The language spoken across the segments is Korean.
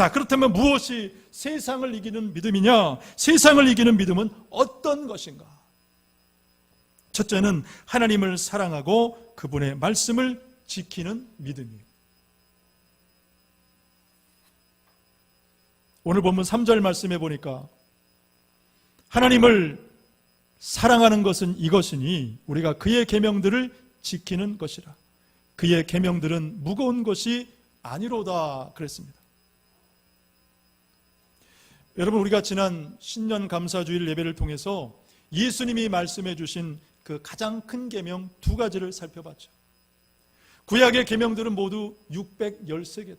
자, 그렇다면 무엇이 세상을 이기는 믿음이냐? 세상을 이기는 믿음은 어떤 것인가? 첫째는 하나님을 사랑하고 그분의 말씀을 지키는 믿음이에요. 오늘 본문 3절 말씀해 보니까 하나님을 사랑하는 것은 이것이니 우리가 그의 계명들을 지키는 것이라. 그의 계명들은 무거운 것이 아니로다 그랬습니다. 여러분 우리가 지난 신년 감사주일 예배를 통해서 예수님이 말씀해 주신 그 가장 큰 계명 두 가지를 살펴봤죠. 구약의 계명들은 모두 613개다.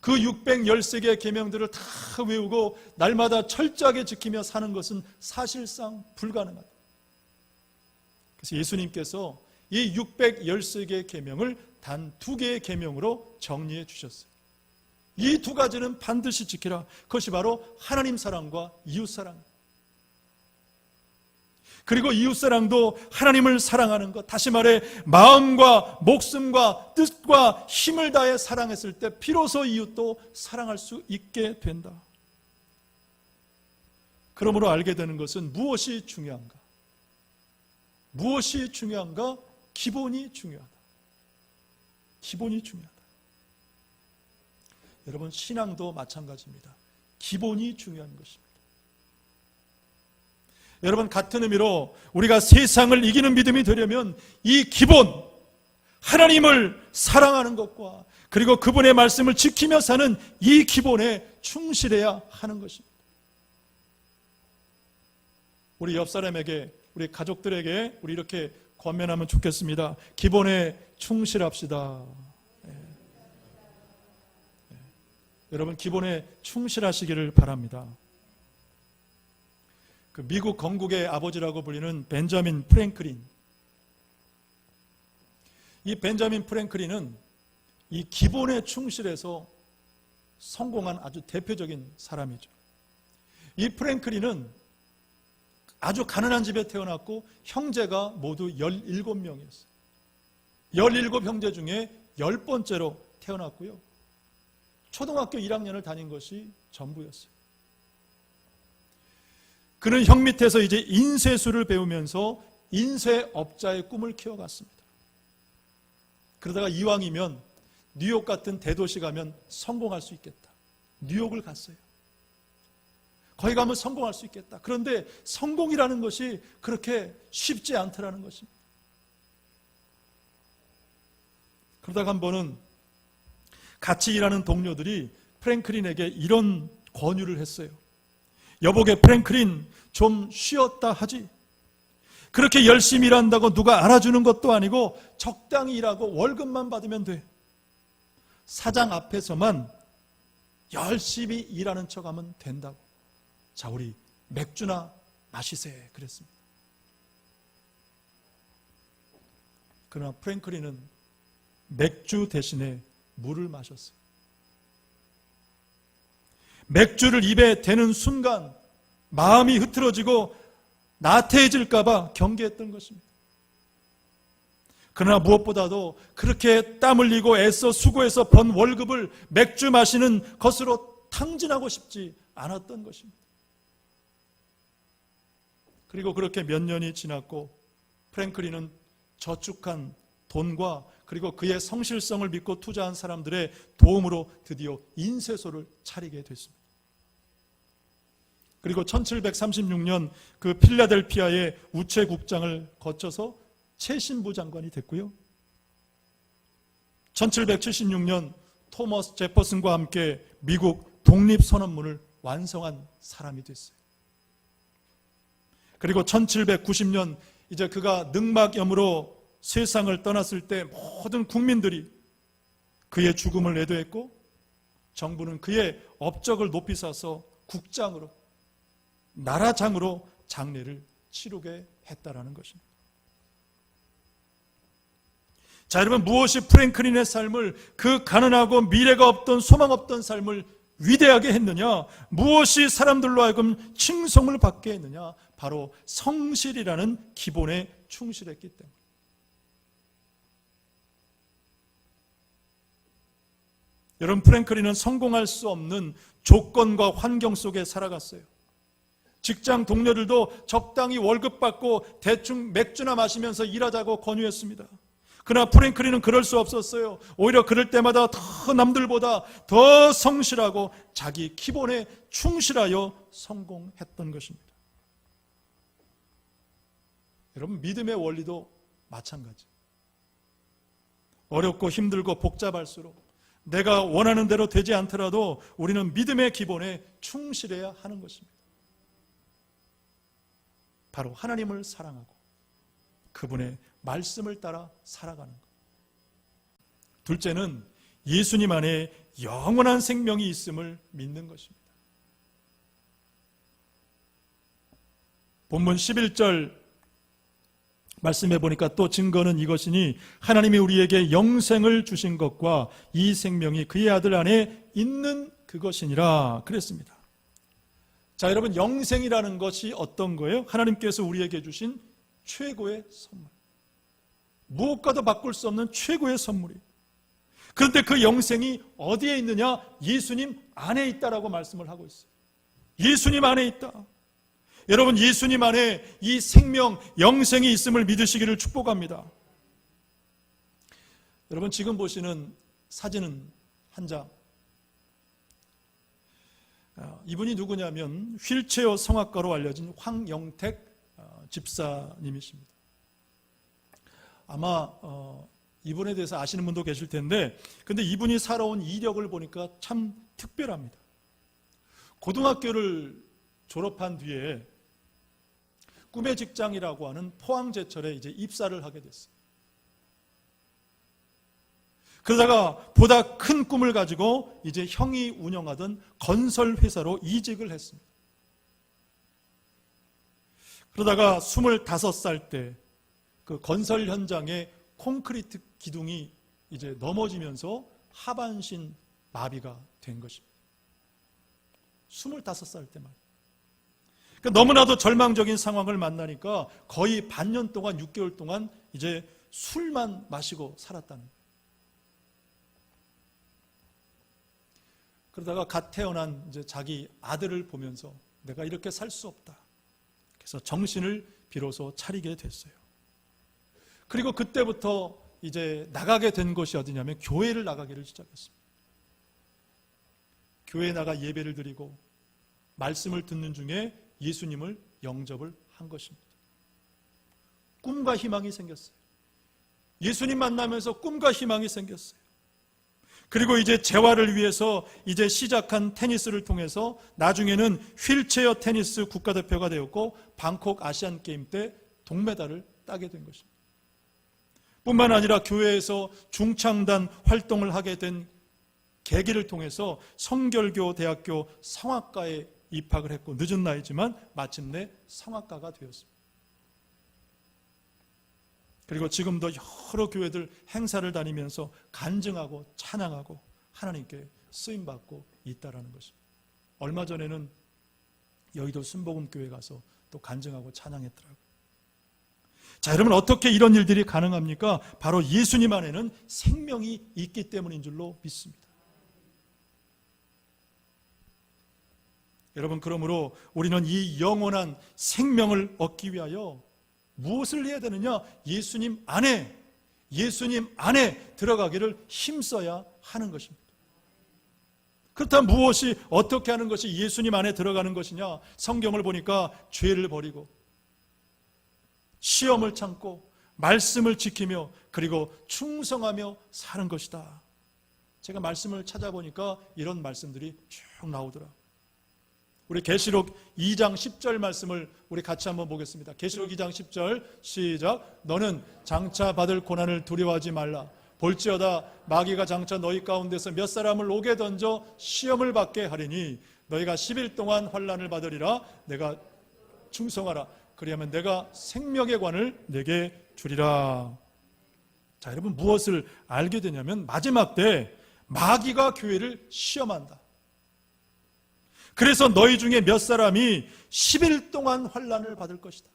그 613개의 계명들을 다 외우고 날마다 철저하게 지키며 사는 것은 사실상 불가능하다. 그래서 예수님께서 이 613개의 계명을 단 두 개의 계명으로 정리해 주셨어요. 이 두 가지는 반드시 지키라. 그것이 바로 하나님 사랑과 이웃 사랑. 그리고 이웃 사랑도 하나님을 사랑하는 것. 다시 말해 마음과 목숨과 뜻과 힘을 다해 사랑했을 때 비로소 이웃도 사랑할 수 있게 된다. 그러므로 알게 되는 것은 무엇이 중요한가? 무엇이 중요한가? 기본이 중요하다. 기본이 중요하다. 여러분 신앙도 마찬가지입니다. 기본이 중요한 것입니다. 여러분 같은 의미로 우리가 세상을 이기는 믿음이 되려면 이 기본 하나님을 사랑하는 것과 그리고 그분의 말씀을 지키며 사는 이 기본에 충실해야 하는 것입니다. 우리 옆 사람에게 우리 가족들에게 우리 이렇게 권면하면 좋겠습니다. 기본에 충실합시다. 여러분 기본에 충실하시기를 바랍니다. 그 미국 건국의 아버지라고 불리는 벤자민 프랭클린. 이 벤자민 프랭클린은 이 기본에 충실해서 성공한 아주 대표적인 사람이죠. 이 프랭클린은 아주 가난한 집에 태어났고 형제가 모두 17명이었어요. 17 형제 중에 10번째로 태어났고요. 초등학교 1학년을 다닌 것이 전부였어요. 그는 형 밑에서 이제 인쇄술을 배우면서 인쇄업자의 꿈을 키워갔습니다. 그러다가 이왕이면 뉴욕 같은 대도시 가면 성공할 수 있겠다. 뉴욕을 갔어요. 거기 가면 성공할 수 있겠다. 그런데 성공이라는 것이 그렇게 쉽지 않더라는 것입니다. 그러다가 한 번은 같이 일하는 동료들이 프랭클린에게 이런 권유를 했어요. 여보게 프랭클린 좀 쉬었다 하지. 그렇게 열심히 일한다고 누가 알아주는 것도 아니고 적당히 일하고 월급만 받으면 돼. 사장 앞에서만 열심히 일하는 척 하면 된다고. 자, 우리 맥주나 마시세. 그랬습니다. 그러나 프랭클린은 맥주 대신에 물을 마셨어요. 맥주를 입에 대는 순간 마음이 흐트러지고 나태해질까봐 경계했던 것입니다. 그러나 무엇보다도 그렇게 땀 흘리고 애써 수고해서 번 월급을 맥주 마시는 것으로 탕진하고 싶지 않았던 것입니다. 그리고 그렇게 몇 년이 지났고 프랭클린은 저축한 돈과 그리고 그의 성실성을 믿고 투자한 사람들의 도움으로 드디어 인쇄소를 차리게 됐습니다. 그리고 1736년 그 필라델피아의 우체국장을 거쳐서 최신부 장관이 됐고요. 1776년 토머스 제퍼슨과 함께 미국 독립선언문을 완성한 사람이 됐어요. 그리고 1790년 이제 그가 늑막염으로 세상을 떠났을 때 모든 국민들이 그의 죽음을 애도했고 정부는 그의 업적을 높이 사서 국장으로 나라장으로 장례를 치르게 했다라는 것입니다. 자, 여러분 무엇이 프랭클린의 삶을 그 가난하고 미래가 없던 소망 없던 삶을 위대하게 했느냐? 무엇이 사람들로 하여금 칭송을 받게 했느냐? 바로 성실이라는 기본에 충실했기 때문에. 여러분 프랭클린은 성공할 수 없는 조건과 환경 속에 살아갔어요. 직장 동료들도 적당히 월급 받고 대충 맥주나 마시면서 일하자고 권유했습니다. 그러나 프랭클린은 그럴 수 없었어요. 오히려 그럴 때마다 더 남들보다 더 성실하고 자기 기본에 충실하여 성공했던 것입니다. 여러분 믿음의 원리도 마찬가지. 어렵고 힘들고 복잡할수록 내가 원하는 대로 되지 않더라도 우리는 믿음의 기본에 충실해야 하는 것입니다. 바로 하나님을 사랑하고 그분의 말씀을 따라 살아가는 것. 둘째는 예수님 안에 영원한 생명이 있음을 믿는 것입니다. 본문 11절 말씀해 보니까 또 증거는 이것이니 하나님이 우리에게 영생을 주신 것과 이 생명이 그의 아들 안에 있는 그것이니라 그랬습니다. 자, 여러분 영생이라는 것이 어떤 거예요? 하나님께서 우리에게 주신 최고의 선물. 무엇과도 바꿀 수 없는 최고의 선물이에요. 그런데 그 영생이 어디에 있느냐? 예수님 안에 있다라고 말씀을 하고 있어요. 예수님 안에 있다. 여러분 예수님 안에 이 생명, 영생이 있음을 믿으시기를 축복합니다. 여러분 지금 보시는 사진은 한 장. 아, 이분이 누구냐면 휠체어 성악가로 알려진 황영택 어, 집사님이십니다. 아마 어, 이분에 대해서 아시는 분도 계실 텐데, 근데 이분이 살아온 이력을 보니까 참 특별합니다. 고등학교를 졸업한 뒤에 꿈의 직장이라고 하는 포항제철에 이제 입사를 하게 됐어요. 그러다가 보다 큰 꿈을 가지고 이제 형이 운영하던 건설 회사로 이직을 했습니다. 그러다가 25살 때 그 건설 현장에 콘크리트 기둥이 이제 넘어지면서 하반신 마비가 된 것입니다. 25살 때만. 그러니까 너무나도 절망적인 상황을 만나니까 거의 반년 동안 6개월 동안 이제 술만 마시고 살았다는 거예요. 그러다가 갓 태어난 이제 자기 아들을 보면서 내가 이렇게 살 수 없다. 그래서 정신을 비로소 차리게 됐어요. 그리고 그때부터 이제 나가게 된 곳이 어디냐면 교회를 나가기를 시작했습니다. 교회에 나가 예배를 드리고 말씀을 듣는 중에 예수님을 영접을 한 것입니다. 꿈과 희망이 생겼어요. 예수님 만나면서 꿈과 희망이 생겼어요. 그리고 이제 재활을 위해서 이제 시작한 테니스를 통해서 나중에는 휠체어 테니스 국가대표가 되었고 방콕 아시안 게임 때 동메달을 따게 된 것입니다. 뿐만 아니라 교회에서 중창단 활동을 하게 된 계기를 통해서 성결교 대학교 성악과에 입학을 했고 늦은 나이지만 마침내 성악가가 되었습니다. 그리고 지금도 여러 교회들 행사를 다니면서 간증하고 찬양하고 하나님께 쓰임 받고 있다라는 것입니다. 얼마 전에는 여의도 순복음 교회 가서 또 간증하고 찬양했더라고요. 자, 여러분 어떻게 이런 일들이 가능합니까? 바로 예수님 안에는 생명이 있기 때문인 줄로 믿습니다. 여러분 그러므로 우리는 이 영원한 생명을 얻기 위하여 무엇을 해야 되느냐? 예수님 안에 예수님 안에 들어가기를 힘써야 하는 것입니다. 그렇다면 무엇이 어떻게 하는 것이 예수님 안에 들어가는 것이냐? 성경을 보니까 죄를 버리고 시험을 참고 말씀을 지키며 그리고 충성하며 사는 것이다. 제가 말씀을 찾아보니까 이런 말씀들이 쭉 나오더라. 우리 계시록 2장 10절 말씀을 우리 같이 한번 보겠습니다. 계시록 2장 10절 시작. 너는 장차 받을 고난을 두려워하지 말라. 볼지어다 마귀가 장차 너희 가운데서 몇 사람을 오게 던져 시험을 받게 하리니 너희가 10일 동안 환란을 받으리라. 내가 충성하라. 그리하면 내가 생명의 관을 내게 주리라. 자, 여러분 무엇을 알게 되냐면 마지막 때 마귀가 교회를 시험한다. 그래서 너희 중에 몇 사람이 10일 동안 환란을 받을 것이다.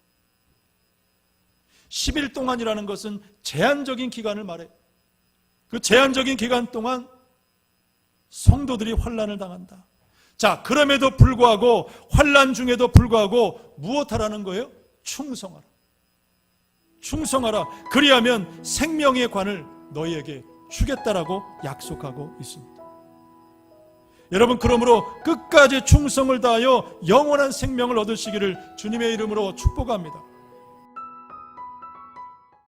10일 동안이라는 것은 제한적인 기간을 말해. 그 제한적인 기간 동안 성도들이 환란을 당한다. 자, 그럼에도 불구하고 환란 중에도 불구하고 무엇하라는 거예요? 충성하라. 충성하라. 그리하면 생명의 관을 너희에게 주겠다라고 약속하고 있습니다. 여러분 그러므로 끝까지 충성을 다하여 영원한 생명을 얻으시기를 주님의 이름으로 축복합니다.